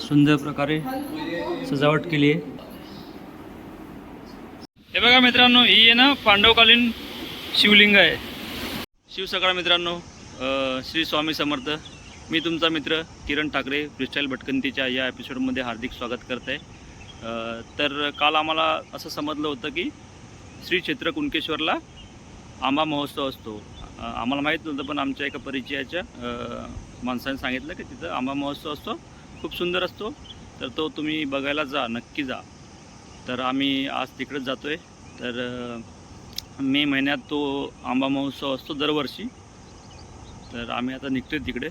सुंदर प्रकारे सजावट केली आहे. हे बघा मित्रांनो ही आहे ना पांडवकालीन शिवलिंग आहे. शिवसकाळ मित्रांनो श्री स्वामी समर्थ. मी तुमचा मित्र किरण ठाकरे फ्रीस्टाईल भटकंतीच्या या एपिसोडमध्ये हार्दिक स्वागत करत आहे तर काल आम्हाला असं समजलं होतं की श्री क्षेत्र कुणकेश्वरला आंबा महोत्सव असतो. आम्हाला माहीत नव्हतं पण आमच्या एका परिचयाच्या माणसाने सांगितलं की तिथं आंबा महोत्सव असतो. खूप सुंदर असतो. तर तो तुम्ही बघायला जा नक्की जा. तर आम्ही आज तिकडंच जातो आहे तर मे महिन्यात तो आंबा महोत्सव असतो दरवर्षी. तर आम्ही आता निघतोय तिकडे.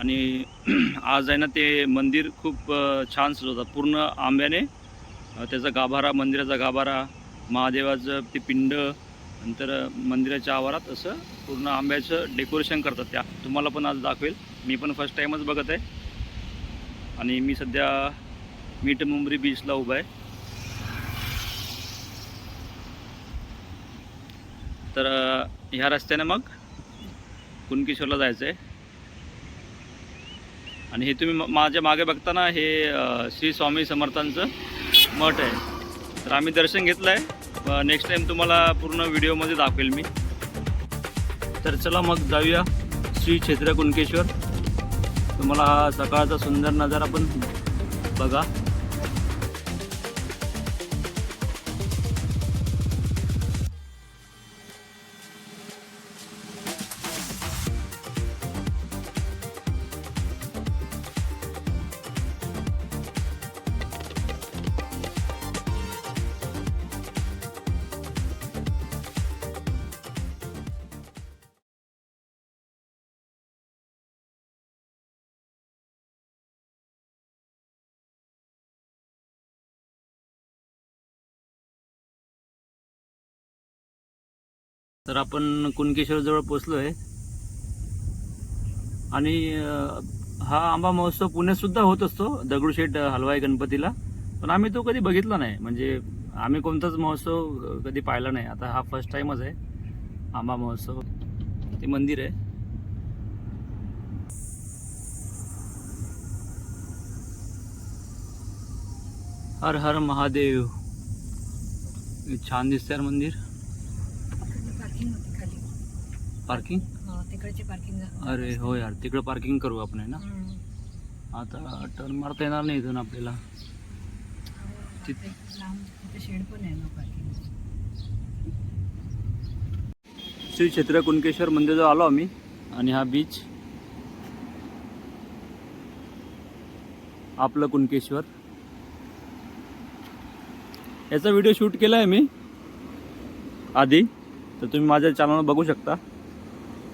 आणि आज आहे ना ते मंदिर खूप छान सजवतात. पूर्ण आंब्याने त्याचा गाभारा मंदिराचा गाभारा महादेवाचं ते पिंड नंतर मंदिराच्या आवारात असं पूर्ण आंब्याचं डेकोरेशन करतात त्या. तुम्हाला पण आज दाखवेल. मी पण फर्स्ट टाईमच बघत आहे. आणि मी सध्या मीठ मुंबरी बीचला उभा आहे. तर ह्या रस्त्याने मग कुणकेश्वरला जायचं आहे आणि हे तुम्ही माझ्या मागे बघताना हे श्री स्वामी समर्थांचं मठ आहे. तर आम्ही दर्शन घेतलं आहे नेक्स्ट टाईम तुम्हाला पूर्ण व्हिडिओमध्ये दाखवेल मी. तर चला मग जाऊया श्री क्षेत्र कुणकेश्वर. तुम्हाला हा सकाळचा सुंदर नजारा पण बघा. तर आपण कुणकेश्वरजवळ पोचलो आहे आणि हा आंबा महोत्सव पुण्यात सुद्धा होत असतो दगडूशेठ हलवाई गणपतीला. पण आम्ही तो कधी बघितला नाही. म्हणजे आम्ही कोणताच महोत्सव कधी पाहिला नाही. आता हा फर्स्ट टाइमच आहे आंबा महोत्सव. ते मंदिर आहे. हर हर महादेव. छान दिसतं मंदिर पार्किंग होती खाली पार्किंग हो, तिकडची पार्किंग अरे हो यार तिकडं पार्किंग करू आपण आहे ना? आता टर्न मारता येणार नाही इथून आपल्याला. शेड पण आहे श्री क्षेत्र कुणकेश्वर मंदिराजवळ आलो आम्ही आणि हा बीच आपलं कुणकेश्वर. याचा व्हिडिओ शूट केला आहे मी आधी. तर तुम्ही माझ्या चॅनलवर बघू शकता.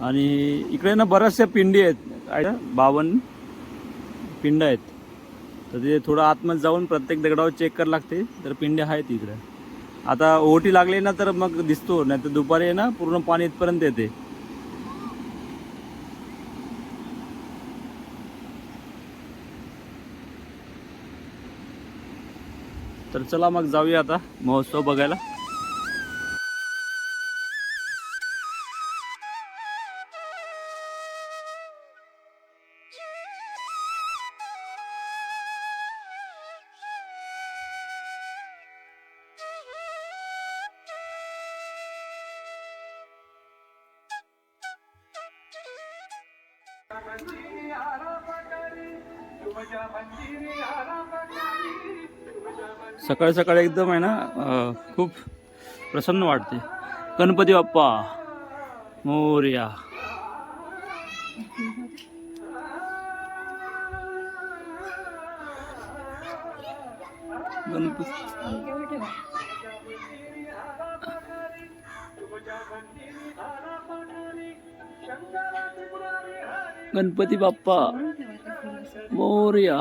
आणि इकडे ना बऱ्याचशा पिंडी आहेत. आहे बावन्न पिंड आहेत. तर ते थोडं आतमध्ये जाऊन प्रत्येक दगडावर चेक करावं लागते. तर पिंड्या आहेत इकडे. आता ओटी लागली ना तर मग दिसतो. नाही तर दुपारी आहे ना पूर्ण पाणी इथपर्यंत येते. तर चला मग जाऊया आता महोत्सव बघायला. सकाळी सकाळी एकदम आहे ना खूप प्रसन्न वाटते. गणपती बाप्पा मोर्या. गणपती. गणपती बाप्पा मोर्या.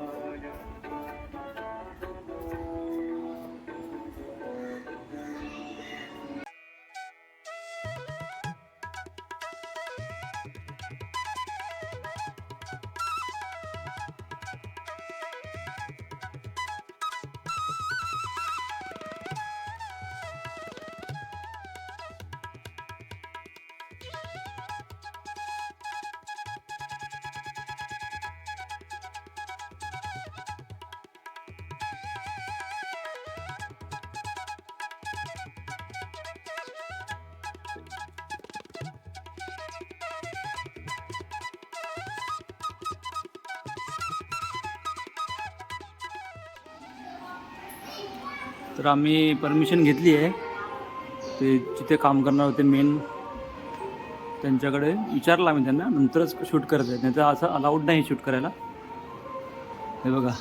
तर आम्ही परमिशन घेतली आहे. ते जिथे काम करणार होते मेन त्यांच्याकडे विचारलं आम्ही त्यांना नंतरच शूट करत आहे नाही तर असं अलाउड नाही शूट करायला. हे बघा.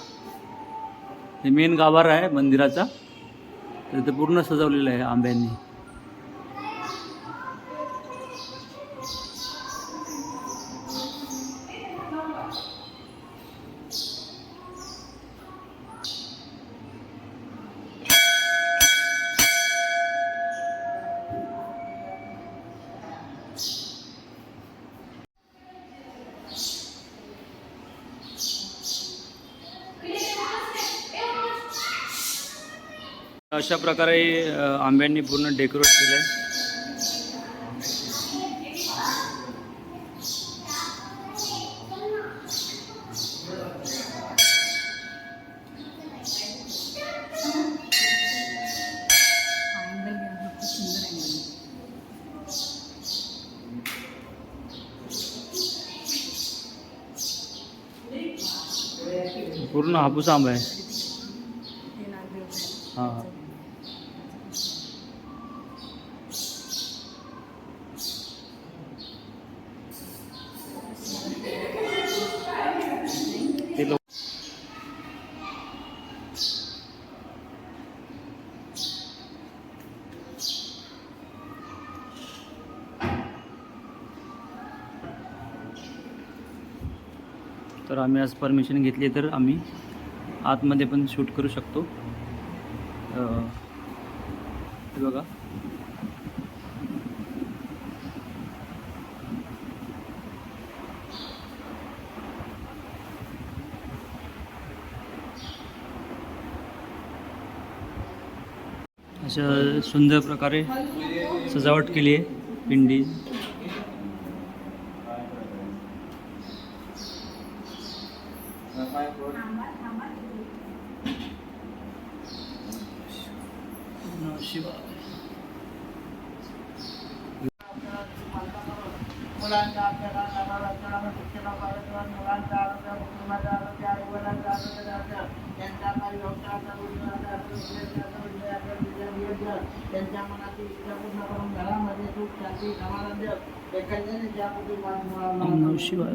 हे मेन गाभारा आहे मंदिराचा. तर ते पूर्ण सजवलेलं आहे आंब्यांनी. अशा प्रकारे आंब्यांनी पूर्ण डेकोरेट केलं आहे पूर्ण हापूस आंबा आहे. हां. तर आम्ही आज परमिशन घेतली तर आम्ही आतमध्ये पण शूट करू शकतो. बघा. अशा सुंदर प्रकारे सजावट केली आहे पिंडी. मुलांच्या कार्यक्रम मुलांच्या आरोग्य आरोग्य आई त्यांच्या काही त्यांच्या मनाची इच्छा पूर्ण करून घरामध्ये सुख शांती समानंद एकंदरीत ज्या कुटुंबात ओम शिवाय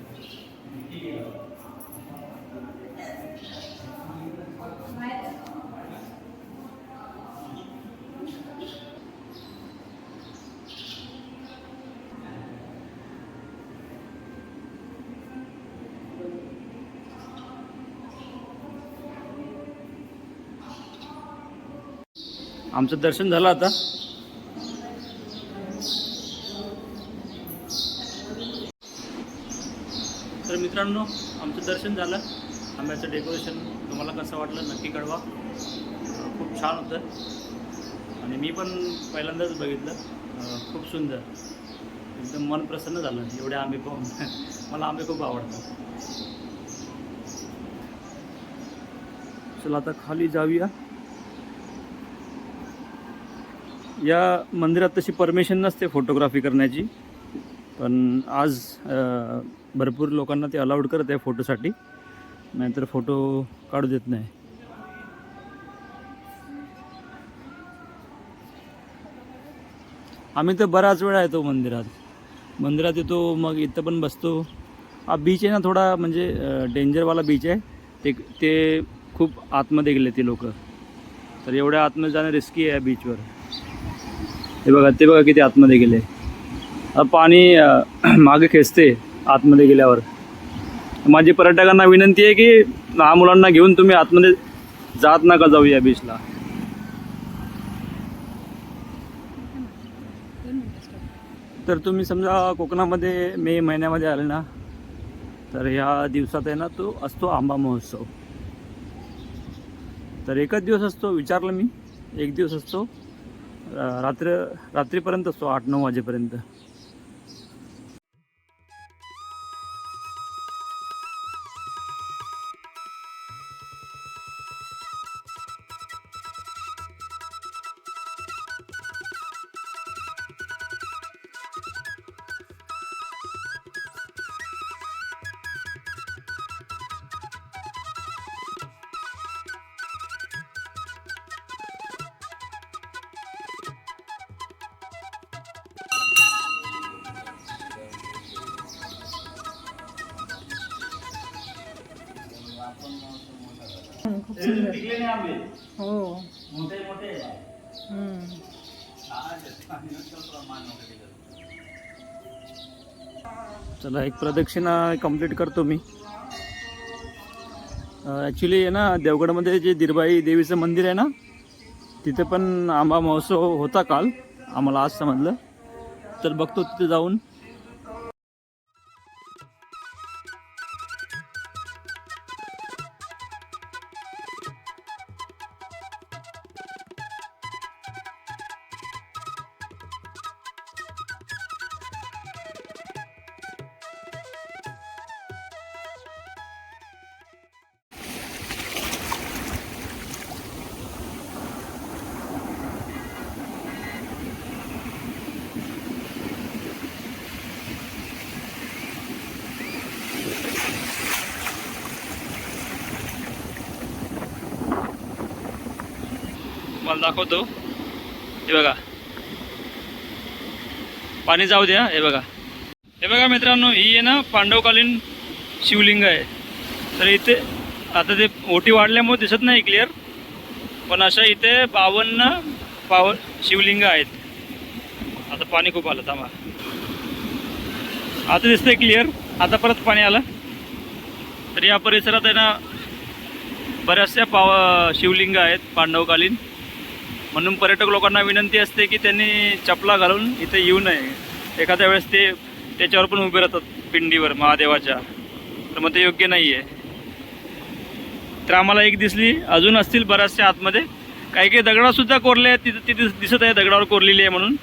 आमचं दर्शन झालं आता. तर मित्रांनो आमचं दर्शन झालं. आंब्याचं डेकोरेशन तुम्हाला कसं वाटलं नक्की कळवा. खूप छान होतं. आणि मी पण पहिल्यांदाच बघितलं. खूप सुंदर. एकदम मन प्रसन्न झालं. एवढे आंबे पाहून. मला आंबे खूप आवडतात. चला आता खाली जाऊया. या मंदिरात तशी परमिशन नसते फोटोग्राफी करण्याची. पण आज भरपूर लोकांना ते अलाउड करत आहे फोटोसाठी. नाहीतर फोटो काढू देत नाही. आम्ही तर बराच वेळा येतो मंदिरात. मंदिरात येतो मग इथं पण बसतो. हा बीच आहे ना थोडा म्हणजे डेंजरवाला बीच आहे. ते ते खूप आतमध्ये गेले ते लोक. तर एवढ्या आतमध्ये जाणं रिस्की आहे बीचवर हे बघा ते बघा किती आतमध्ये गेले. पाणी मागे खेचते आतमध्ये गेल्यावर. माझी पर्यटकांना विनंती आहे की लहान मुलांना घेऊन तुम्ही आतमध्ये जात नका जाऊ या बीचला तर तुम्ही समजा कोकणामध्ये मे महिन्यामध्ये आले ना तर ह्या दिवसात आहे ना तो असतो आंबा महोत्सव. तर एकच दिवस असतो विचारलं मी. एक दिवस असतो रात्र रात्रीपर्यंत असतो आठ नऊ वाजेपर्यंत. खूप सुंदर. हो मोठे मोठे हम्म. चला एक प्रदक्षिणा कंप्लीट करतो मी. ॲक्च्युली आहे ना देवगडमध्ये जे दिरबाई देवीचं मंदिर आहे ना तिथे पण आंबा महोत्सव होता काल. आम्हाला आज समजलं. तर बघतो तिथे जाऊन. तुम्हाला दाखवतो. हे बघा. पाणी जाऊ द्या हे बघा. हे बघा मित्रांनो ही आहे ना पांडवकालीन शिवलिंग आहे. तर इथे आता ते ओटी वाढल्यामुळे दिसत नाही क्लिअर पण अशा इथे बावन्न पाव शिवलिंग आहेत. आता पाणी खूप आलं थांबा. आता दिसतंय क्लिअर आता परत पाणी आलं. तर या परिसरात आहे ना बऱ्याचशा पाव शिवलिंग आहेत पांडवकालीन. म्हणून पर्यटक लोकांना विनंती असते की त्यांनी चपला घालून इथे येऊ नये. एखाद्या वेळेस ते त्याच्यावर पण उभे राहतात पिंडीवर महादेवाच्या. तर मग ते योग्य नाही आहे तर आम्हाला एक दिसली अजून असतील बऱ्याचशा आतमध्ये. काही काही दगडासुद्धा कोरले आहेत तिथं तिथे दिसत आहे दगडावर कोरलेली आहे म्हणून.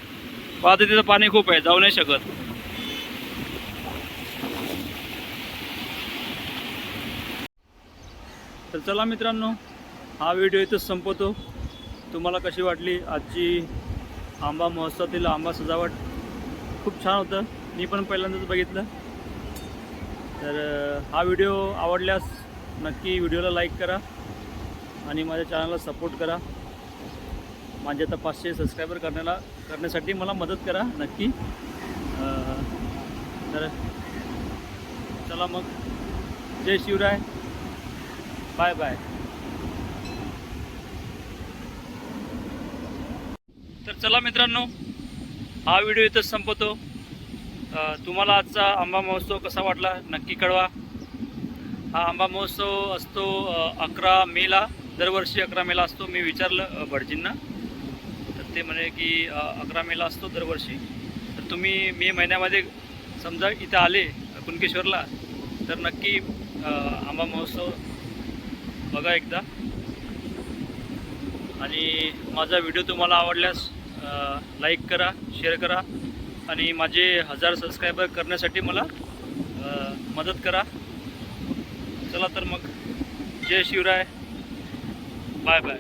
पाहते तिथं पाणी खूप आहे जाऊ नाही शकत. तर चला मित्रांनो हा व्हिडिओ इथंच संपवतो. तुम्हाला कशी वाटली? आजची आंबा महोत्सवातील आंबा सजावट खूप छान होतं. मी पण पहिल्यांदाच बघितलं. तर हा व्हिडिओ आवडल्यास नक्की व्हिडिओला लाईक करा आणि माझ्या चॅनलला सपोर्ट करा. माझे आता पाचशे सबस्क्रायबर करण्याला करण्यासाठी मला मदत करा नक्की. तर चला मग. जय शिवराय. Bye bye. तर चला मित्रांनो हा व्हिडिओ इथंच संपवतो तुम्हाला आजचा आंबा महोत्सव कसा वाटला नक्की कळवा. हा आंबा महोत्सव असतो अकरा मेला दरवर्षी अकरा मेला असतो मी विचारलं भटजींना. तर ते म्हणे की अकरा मेला असतो दरवर्षी. तर तुम्ही मे महिन्यामध्ये समजा इथं आले कुणकेश्वरला तर नक्की आंबा महोत्सव बघा एकदा. आणि माझा व्हिडिओ तुम्हाला आवडल्यास लाईक करा शेअर करा आणि माझे हजार सबस्क्रायबर करण्यासाठी मला मदत करा. चला तर मग. जय शिवराय. Bye bye